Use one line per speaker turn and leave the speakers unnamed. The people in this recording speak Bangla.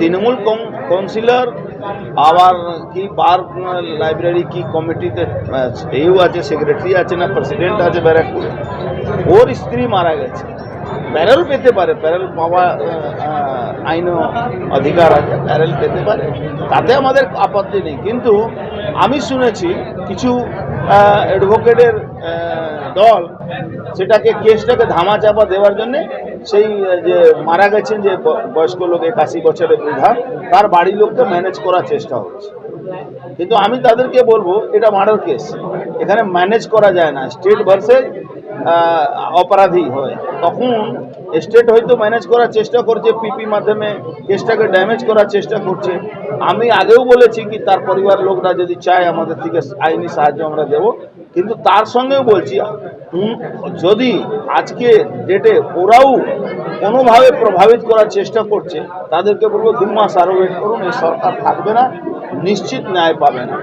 তৃণমূল কাউন্সিলর আবার কি বার লাইব্রেরি কি কমিটিতে এও আছে সেক্রেটারি আছে না প্রেসিডেন্ট আছে ব্যারাকপুর। ওর স্ত্রী মারা গেছে। প্যারেল পেতে পারে প্যারেল আহ, আইন অধিকার আছে প্যারেল পেতে পারে। তাতে আমাদের আপত্তি নেই। কিন্তু আমি শুনেছি কিছু অ্যাডভোকেটের দল সেটাকে কেসটাকে ধামা চাপা দেওয়ার জন্য সেই যে মারা গেছেন যে বয়স্ক লোক একাশি বছরের বৃদ্ধা, তার বাড়ির লোককে ম্যানেজ করার চেষ্টা হচ্ছে। কিন্তু আমি তাদেরকে বলব, এটা মার্ডার কেস। এখানে ম্যানেজ করা যায় না। স্টেট ভার্সেস অপরাধী হয়। তখন স্টেট হয়তো ম্যানেজ করার চেষ্টা করছে পিপি মাধ্যমে কেসটাকে ড্যামেজ করার চেষ্টা করছে। আমি আগেও বলেছি কি, তার পরিবার লোকরা যদি চায় আমাদের থেকে আইনি সাহায্য আমরা দেব। কিন্তু তার সঙ্গেও বলছি যদি আজকে ডেটে ওরাও কোনোভাবে প্রভাবিত করার চেষ্টা করছে, তাদেরকে বলব দু মাস আরও ওয়েট করুন, এই সরকার থাকবে না, নিশ্চিত ন্যায় পাবে না।